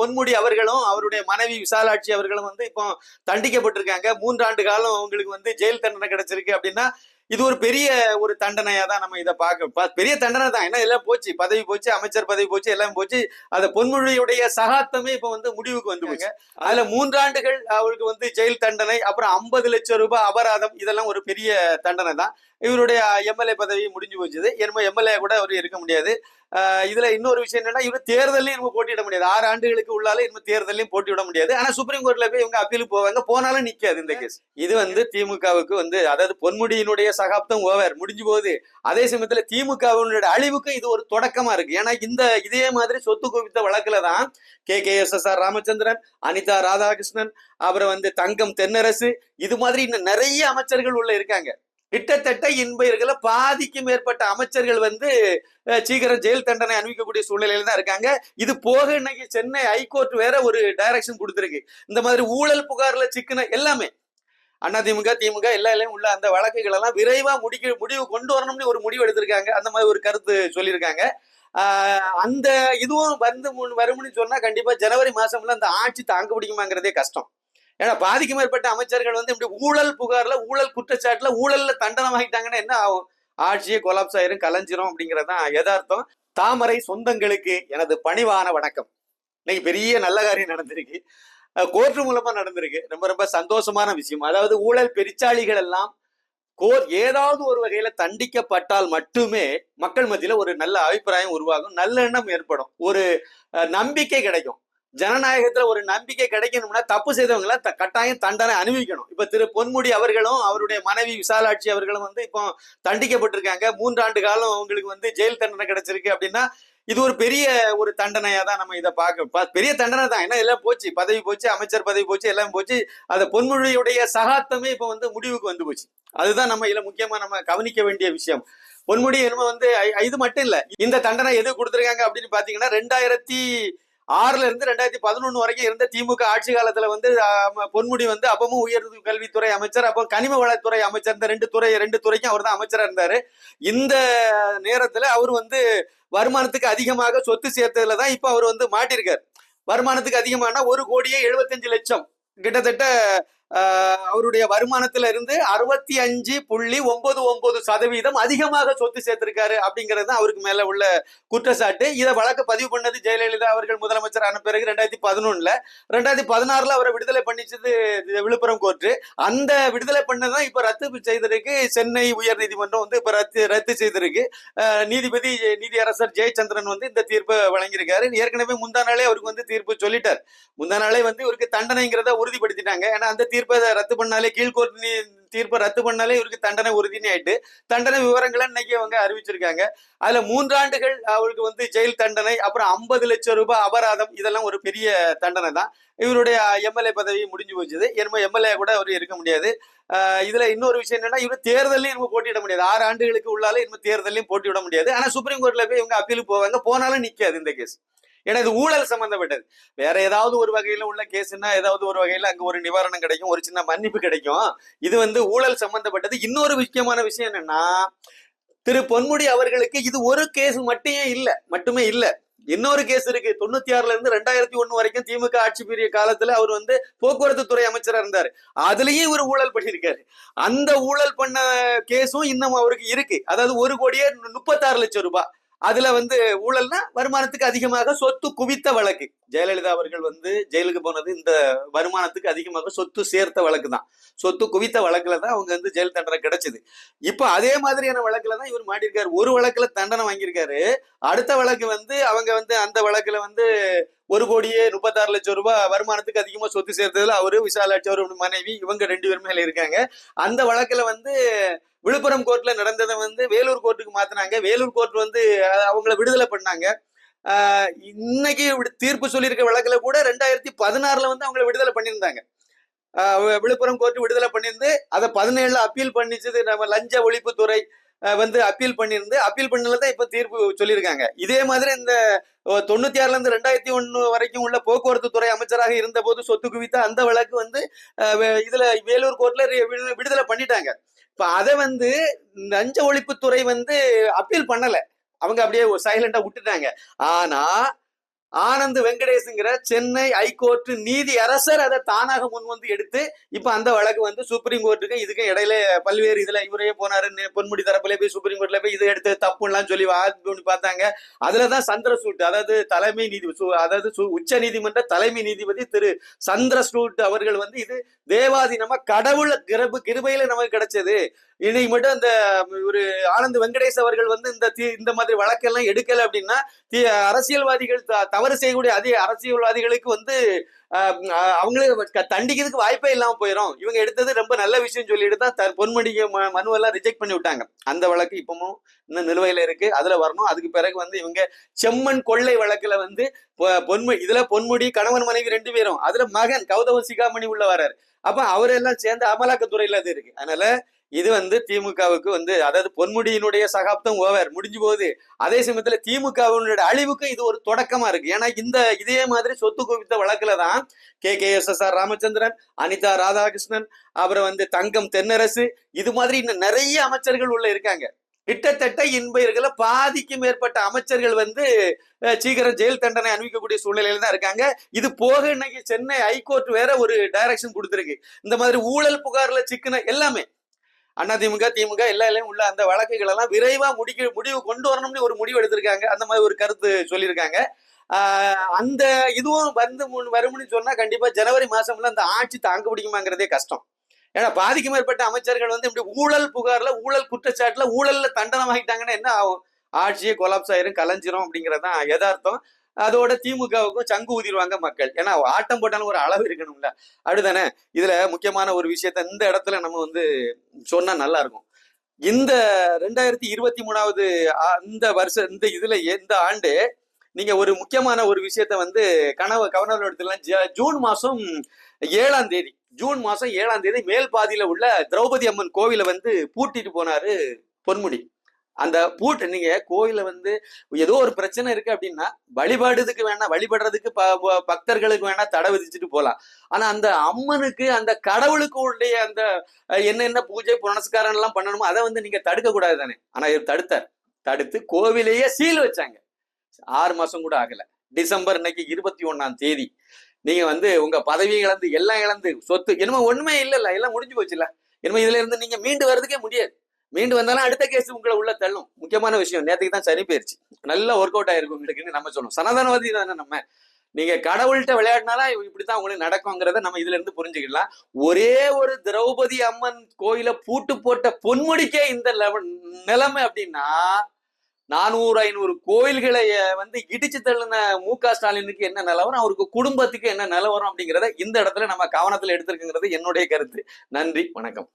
பொன்முடி அவர்களும் அவருடைய மனைவி விசாலாட்சி அவர்களும் வந்து இப்போ தண்டிக்கப்பட்டிருக்காங்க. மூன்றாண்டு காலம் அவங்களுக்கு வந்து ஜெயில் தண்டனை கிடைச்சிருக்கு அப்படின்னா இது ஒரு பெரிய ஒரு தண்டனையா தான் நம்ம இதை பார்க்க பெரிய தண்டனை தான். ஏன்னா எல்லாம் போச்சு. பதவி போச்சு அமைச்சர் பதவி போச்சு எல்லாம் போச்சு. அந்த பொன்முடியுடைய சகாத்தமே இப்ப வந்து முடிவுக்கு வந்து போச்சு அதுல மூன்றாண்டுகள் அவருக்கு வந்து ஜெயில் தண்டனை அப்புறம் ஐம்பது லட்சம் ரூபாய் அபராதம். இதெல்லாம் ஒரு பெரிய தண்டனை தான். இவருடைய எம்எல்ஏ பதவி முடிஞ்சு போச்சுது. என்னமோ எம்எல்ஏ கூட அவர் இருக்க முடியாது. இதுல இன்னொரு விஷயம் என்னன்னா இவர் தேர்தலையும் நம்ம போட்டியிட முடியாது. ஆறு ஆண்டுகளுக்கு உள்ளால இன்னும் தேர்தலையும் போட்டியிட முடியாது. ஆனா சுப்ரீம் கோர்ட்ல போய் இவங்க அப்பீலுக்கு போவாங்க. போனாலும் நிக்காது இந்த கேஸ் இது வந்து திமுகவுக்கு வந்து அதாவது பொன்முடியினுடைய சகாப்தம் ஓவர். முடிஞ்சு போகுது. அதே சமயத்துல திமுகவினுடைய அழிவுக்கு இது ஒரு தொடக்கமா இருக்கு. ஏன்னா இந்த இதே மாதிரி சொத்து குவித்த வழக்குல தான் K K S S R Ramachandran Anitha Radhakrishnan அப்புறம் வந்து தங்கம் தென்னரசு இது மாதிரி இன்னும் நிறைய அமைச்சர்கள் உள்ள இருக்காங்க. கிட்டத்தட்ட இன்பயர்களை பாதிக்கு மேற்பட்ட அமைச்சர்கள் வந்து சீக்கிரம் ஜெயில் தண்டனை அனுபவிக்கக்கூடிய சூழ்நிலையில தான் இருக்காங்க. இது போக இன்னைக்கு சென்னை ஹைகோர்ட் வேற ஒரு டைரக்ஷன் கொடுத்துருக்கு. இந்த மாதிரி ஊழல் புகார்ல சிக்கின எல்லாமே அதிமுக திமுக எல்லா எல்லாம் உள்ள அந்த வழக்குகள் எல்லாம் விரைவா முடிக்க முடிவு கொண்டு வரணும்னு ஒரு முடிவு எடுத்திருக்காங்க. அந்த மாதிரி ஒரு கருத்து சொல்லியிருக்காங்க. அந்த இதுவும் வந்து முன் வரும்னு சொன்னா கண்டிப்பா ஜனவரி மாசம்ல அந்த ஆட்சி தாங்க பிடிக்குமாங்கிறதே கஷ்டம். ஏன்னா பாதிக்கு மேற்பட்ட அமைச்சர்கள் வந்து இப்படி ஊழல் புகார்ல ஊழல் குற்றச்சாட்டுல ஊழல்ல தண்டனை வாங்கிட்டாங்கன்னா என்ன ஆகும்? ஆட்சியே கொலாப்ஸ் ஆயிரும் கலைஞ்சிரும் அப்படிங்கறதுதான் யதார்த்தம். தாமரை சொந்தங்களுக்கு எனது பணிவான வணக்கம். இன்னைக்கு பெரிய நல்ல காரியம் நடந்திருக்கு. கோர்ட் மூலமா நடந்திருக்கு. ரொம்ப ரொம்ப சந்தோஷமான விஷயம். அதாவது ஊழல் பெருச்சாளிகள் எல்லாம் கோர் ஏதாவது ஒரு வகையில தண்டிக்கப்பட்டால் மட்டுமே மக்கள் மத்தியில ஒரு நல்ல அபிப்பிராயம் உருவாகும் நல்லெண்ணம் ஏற்படும். ஒரு நம்பிக்கை கிடைக்கும். ஜனநாயகத்துல ஒரு நம்பிக்கை கிடைக்கணும்னா தப்பு செய்தவங்களை த- கட்டாயம் தண்டனை அனுபவிக்கணும் இப்ப திரு பொன்முடி அவர்களும் அவருடைய மனைவி விசாலாட்சி அவர்களும் வந்து இப்போ தண்டிக்கப்பட்டிருக்காங்க. மூன்றாண்டு காலம் அவங்களுக்கு வந்து ஜெயில் தண்டனை கிடைச்சிருக்கு அப்படின்னா இது ஒரு பெரிய ஒரு தண்டனையா தான் நம்ம இதை பார்க்க பெரிய தண்டனை தான். ஏன்னா எல்லாம் போச்சு. பதவி போச்சு அமைச்சர் பதவி போச்சு எல்லாம் போச்சு. அந்த பொன்முடியுடைய சகாத்தமே இப்ப வந்து முடிவுக்கு வந்து போச்சு. அதுதான் நம்ம இதுல முக்கியமா நம்ம கவனிக்க வேண்டிய விஷயம். பொன்முடி என்னமோ வந்து இது மட்டும் இல்ல இந்த தண்டனை எது கொடுத்துருக்காங்க அப்படின்னு பாத்தீங்கன்னா ரெண்டாயிரத்தி ஆறுல இருந்து ரெண்டாயிரத்தி பதினொன்னு வரைக்கும் இருந்த திமுக ஆட்சி காலத்துல வந்து பொன்முடி வந்து அப்பவும் உயர் கல்வித்துறை அமைச்சர் அப்போ கனிம வளத்துறை அமைச்சர் இந்த ரெண்டு துறை ரெண்டு துறைக்கும் அவர் தான் அமைச்சரா இருந்தாரு. இந்த நேரத்துல அவர் வந்து வருமானத்துக்கு அதிகமாக சொத்து சேர்த்ததுல தான் இப்ப அவர் வந்து மாட்டிருக்காரு. வருமானத்துக்கு அதிகமான ஒரு கோடியே எழுபத்தஞ்சு லட்சம். கிட்டத்தட்ட அவருடைய வருமானத்துல இருந்து அறுபத்தி அஞ்சு புள்ளி ஒன்பது ஒன்பது சதவீதம் அதிகமாக சொத்து சேர்த்திருக்காரு அப்படிங்கிறது தான் அவருக்கு மேல உள்ள குற்றச்சாட்டு. இதை வழக்கு பதிவு பண்ணது ஜெயலலிதா அவர்கள் முதலமைச்சர் ஆன பிறகு ரெண்டாயிரத்தி பதினொன்னுல. ரெண்டாயிரத்தி பதினாறுல அவரை விடுதலை பண்ணிச்சது விழுப்புரம் கோர்ட்டு அந்த விடுதலை பண்ணதான் இப்ப ரத்து செய்திருக்கு. சென்னை உயர் நீதிமன்றம் வந்து இப்ப ரத்து ரத்து செய்திருக்கு. நீதிபதி நீதியரசர் ஜெயச்சந்திரன் வந்து இந்த தீர்ப்பை வழங்கியிருக்காரு. ஏற்கனவே முந்தா நாளே அவருக்கு வந்து தீர்ப்பு சொல்லிட்டார். முந்தா நாளே வந்து இவருக்கு தண்டனைங்கிறத உறுதிப்படுத்திட்டாங்க. ஏன்னா அந்த தீர்ப்பை ரத்து பண்ணாலே கீழ்கோர்ட் தீர்ப்பை ரத்து பண்ணாலே இவருக்கு தண்டனை உறுதினு ஆயிட்டு தண்டனை விவரங்களை இன்னைக்கு அவங்க அறிவிச்சிருக்காங்க. அதுல மூன்றாண்டுகள் அவருக்கு வந்து ஜெயில் தண்டனை அப்புறம் ஐம்பது லட்சம் ரூபாய் அபராதம் இதெல்லாம் ஒரு பெரிய தண்டனை தான். இவருடைய எம்எல்ஏ பதவி முடிஞ்சு போச்சுது. என்னமோ எம்எல்ஏ கூட அவர் இருக்க முடியாது. ஆஹ் இதுல இன்னொரு விஷயம் என்னன்னா இவர் தேர்தலையும் இவங்க போட்டியிட முடியாது. ஆறு ஆண்டுகளுக்கு உள்ளால இவங்க தேர்தலையும் போட்டியிட முடியாது. ஆனா சுப்ரீம் கோர்ட்ல போய் இவங்க அப்பீலுக்கு போவாங்க. போனாலும் நிக்காது இந்த கேஸ். ஏன்னா இது ஊழல் சம்பந்தப்பட்டது. வேற ஏதாவது ஒரு வகையில உள்ள கேஸ்னா ஏதாவது ஒரு வகையில அங்க ஒரு நிவாரணம் கிடைக்கும் ஒரு சின்ன மன்னிப்பு கிடைக்கும். இது வந்து ஊழல் சம்பந்தப்பட்டது. இன்னொரு முக்கியமான விஷயம் என்னன்னா திரு பொன்முடி அவர்களுக்கு இது ஒரு கேஸ் மட்டுமே இல்ல மட்டுமே இல்ல. இன்னொரு கேஸ் இருக்கு. தொண்ணூத்தி ஆறுல இருந்து ரெண்டாயிரத்தி ஒண்ணு வரைக்கும் திமுக ஆட்சி பெரிய காலத்துல அவர் வந்து போக்குவரத்து துறை அமைச்சரா இருந்தாரு. அதுலயும் இவர் ஊழல் பண்ணியிருக்காரு. அந்த ஊழல் பண்ண கேஸும் இன்னும் அவருக்கு இருக்கு. அதாவது ஒரு கோடியே முப்பத்தாறு லட்சம் ரூபாய். அதுல வந்து ஊழல்னா வருமானத்துக்கு அதிகமாக சொத்து குவித்த வழக்கு. ஜெயலலிதா அவர்கள் வந்து ஜெயிலுக்கு போனது இந்த வருமானத்துக்கு அதிகமாக சொத்து சேர்த்த வழக்கு தான் சொத்து குவித்த வழக்குல தான் அவங்க வந்து ஜெயில் தண்டனை கிடைச்சது. இப்ப அதே மாதிரியான வழக்குல தான் இவர் மாட்டிருக்காரு ஒரு வழக்குல தண்டனை வாங்கியிருக்காரு. அடுத்த வழக்கு வந்து அவங்க வந்து அந்த வழக்குல வந்து ஒரு கோடியே முப்பத்தாறு லட்சம் ரூபாய் வருமானத்துக்கு அதிகமா சொத்து சேர்த்ததுல அவரு விசாலாட்சி அவரோட மனைவி இவங்க ரெண்டு பேருமே இருக்காங்க. அந்த வழக்குல வந்து விழுப்புரம் கோர்ட்ல நடந்ததை வந்து வேலூர் கோர்ட்டுக்கு மாத்தினாங்க. வேலூர் கோர்ட் வந்து அவங்கள விடுதலை பண்ணாங்க. இன்னைக்கு தீர்ப்பு சொல்லியிருக்க வழக்குல கூட ரெண்டாயிரத்தி பதினாறுல வந்து அவங்கள விடுதலை பண்ணியிருந்தாங்க. விழுப்புரம் கோர்ட்டு விடுதலை பண்ணியிருந்து அதை பதினேழுல அப்பீல் பண்ணிச்சது நம்ம லஞ்ச ஒழிப்புத்துறை வந்து அப்பீல் பண்ணியிருந்து அப்பீல் பண்ணல தான் இப்போ தீர்ப்பு சொல்லியிருக்காங்க. இதே மாதிரி இந்த தொண்ணூத்தி ஆறுல இருந்து ரெண்டாயிரத்தி ஒன்று வரைக்கும் உள்ள போக்குவரத்து துறை அமைச்சராக இருந்த போது சொத்து குவித்த அந்த வழக்கு வந்து இதுல வேலூர் கோர்ட்ல விடுதலை பண்ணிட்டாங்க. இப்ப அதை வந்து லஞ்ச ஒழிப்புத்துறை வந்து அப்பீல் பண்ணல. அவங்க அப்படியே சைலண்டா விட்டுட்டாங்க. ஆனா ஆனந்த் வெங்கடேஷ்ங்கிற சென்னை ஹைகோர்ட் நீதி அரசர் அதை தானாக முன் வந்து எடுத்து இப்ப அந்த வழக்கு வந்து சுப்ரீம் கோர்ட்டுக்கு இதுக்கும் இடையில பல்வேறு இதுல இவரே போனாரு பொன்முடி தரப்புல போய் சுப்ரீம் கோர்ட்ல போய் இது எடுத்து தப்புலாம் சொல்லி பண்ணி பார்த்தாங்க. அதுலதான் சந்திரசூட் அதாவது தலைமை நீதி சு- அதாவது சு- உச்ச நீதிமன்ற தலைமை நீதிபதி திரு சந்திரசூட் அவர்கள் வந்து இது தேவாதீனமா கடவுள் கிரபு கிருபையில நமக்கு கிடைச்சது. இன்னைக்கு மட்டும் அந்த ஒரு ஆனந்த் வெங்கடேஷ் அவர்கள் வந்து இந்த தீ- இந்த மாதிரி வழக்கெல்லாம் எடுக்கல அப்படின்னா தீ அரசியல்வாதிகள் த- தவறு செய்யக்கூடிய அதே அரசியல்வாதிகளுக்கு வந்து ஆஹ், அவங்களே தண்டிக்கிறதுக்கு வாய்ப்பே இல்லாம போயிடும் இவங்க எடுத்தது ரொம்ப நல்ல விஷயம் சொல்லிட்டு தான் த- பொன்முடிக்கு ம- மனுவெல்லாம் ரிஜெக்ட் பண்ணி விட்டாங்க. அந்த வழக்கு இப்பவும் இன்னும் நிலுவையில இருக்கு. அதுல வரணும். அதுக்கு பிறகு வந்து இவங்க செம்மன் கொள்ளை வழக்குல வந்து பொ- இதுல பொன்முடி கணவன் மனைவி ரெண்டு பேரும். அதுல மகன் கௌதம சிகாமணி உள்ள வர்றாரு அப்ப அவரெல்லாம் சேர்ந்து அமலாக்கத்துறையில அது இருக்கு. அதனால இது வந்து திமுகவுக்கு வந்து அதாவது பொன்முடியினுடைய சகாப்தம் ஓவர் முடிஞ்சு போகுது. அதே சமயத்துல திமுகவினுடைய அழிவுக்கு இது ஒரு தொடக்கமா இருக்கு. ஏன்னா இந்த இதே மாதிரி சொத்து குவித்த வழக்குல தான் K. K. S. S. R. Ramachandran Anitha Radhakrishnan அப்புறம் வந்து தங்கம் தென்னரசு இது மாதிரி இன்னும் நிறைய அமைச்சர்கள் உள்ள இருக்காங்க. கிட்டத்தட்ட இன்பயிர்கள பாதிக்கு மேற்பட்ட அமைச்சர்கள் வந்து சீக்கிரம் ஜெயில் தண்டனை அனுபவிக்கக்கூடிய சூழ்நிலையில தான் இருக்காங்க. இது போக இன்னைக்கு சென்னை ஹைகோர்ட் வேற ஒரு டைரக்ஷன் கொடுத்துருக்கு. இந்த மாதிரி ஊழல் புகார்ல சிக்கின எல்லாமே அண்ணா திமுக எல்லா எல்லாம் உள்ள அந்த வழக்குகள் எல்லாம் விரைவா முடிக்க முடிவு கொண்டு வரணும்னு ஒரு முடிவு எடுத்திருக்காங்க. அந்த மாதிரி ஒரு கருத்து சொல்லியிருக்காங்க. ஆஹ் அந்த இதுவும் வந்து முன் வரும்னு சொன்னா கண்டிப்பா ஜனவரி மாசம்ல அந்த ஆட்சி தாங்க பிடிக்குமாங்கிறதே கஷ்டம். ஏன்னா பாதிக்கு மேற்பட்ட அமைச்சர்கள் வந்து இப்படி ஊழல் புகார்ல ஊழல் குற்றச்சாட்டுல ஊழல்ல தண்டனை வாங்கிட்டாங்கன்னா என்ன ஆகும்? ஆட்சியே கொலாப்ஸ் ஆயிரும் கலைஞ்சிரும் அப்படிங்கறதுதான் யதார்த்தம். அதோட திமுகவுக்கும் சங்கு ஊதிடுவாங்க மக்கள். ஏன்னா ஆட்டம் போட்டாலும் ஒரு அளவு இருக்கணும்ல. அப்படிதானே? இதுல முக்கியமான ஒரு விஷயத்த இந்த இடத்துல நம்ம வந்து சொன்னா நல்லா இருக்கும் இந்த ரெண்டாயிரத்தி இருபத்தி மூணாவது இந்த வருஷம் இந்த இதுல இந்த ஆண்டு நீங்க ஒரு முக்கியமான ஒரு விஷயத்த வந்து கனவு கவர்னர் எடுத்துலாம் ஜூன் மாசம் ஏழாம் தேதி ஜூன் மாசம் ஏழாம் தேதி மேல் பாதியில உள்ள திரௌபதி அம்மன் கோவிலை வந்து பூட்டிட்டு போனாரு பொன்முடி. அந்த பூட்டு நீங்க கோயில வந்து ஏதோ ஒரு பிரச்சனை இருக்கு அப்படின்னா வழிபாடுறதுக்கு வேணா வழிபடுறதுக்கு ப- பக்தர்களுக்கு வேணா தடை விதிச்சுட்டு போகலாம் ஆனா அந்த அம்மனுக்கு அந்த கடவுளுக்கு உடைய அந்த என்னென்ன பூஜை புனஸ்காரம் எல்லாம் பண்ணணுமோ அதை வந்து நீங்க தடுக்க கூடாது தானே. ஆனா இவர் தடுத்தார். தடுத்து கோவிலையே சீல் வச்சாங்க. ஆறு மாசம் கூட ஆகல. டிசம்பர் இன்னைக்கு இருபத்தி ஒண்ணாம் தேதி. நீங்க வந்து உங்க பதவி இழந்து எல்லாம் இழந்து சொத்து என்னமோ ஒண்ணுமே இல்லைல்ல எல்லாம் முடிஞ்சு போச்சுல்ல. என்னமோ இதுல இருந்து நீங்க மீண்டு வர்றதுக்கே முடியாது. மீண்டு வந்தாலும் அடுத்த கேஸ் உங்களை உள்ள தள்ளும். முக்கியமான விஷயம் நேற்றுக்கு தான் சரி போயிருச்சு. நல்லா ஒர்க் அவுட் ஆயிருக்கும் உங்களுக்குன்னு நம்ம சொல்லணும். சனாதனவாதி தானே நம்ம. நீங்க கடவுள்கிட்ட விளையாடினாலும் இப்படித்தான் உங்களுக்கு நடக்குங்கிறத நம்ம இதுல இருந்து புரிஞ்சுக்கலாம் ஒரே ஒரு திரௌபதி அம்மன் கோயில பூட்டு போட்ட பொன்முடிக்கே இந்த நிலைமை அப்படின்னா நானூறு ஐநூறு கோயில்களை வந்து இடிச்சு தள்ளின மு க ஸ்டாலினுக்கு என்ன நிலவரம் அவருக்கு குடும்பத்துக்கு என்ன நிலவரம் அப்படிங்கிறத இந்த இடத்துல நம்ம கவனத்துல எடுத்திருக்குங்கிறது என்னுடைய கருத்து. நன்றி வணக்கம்.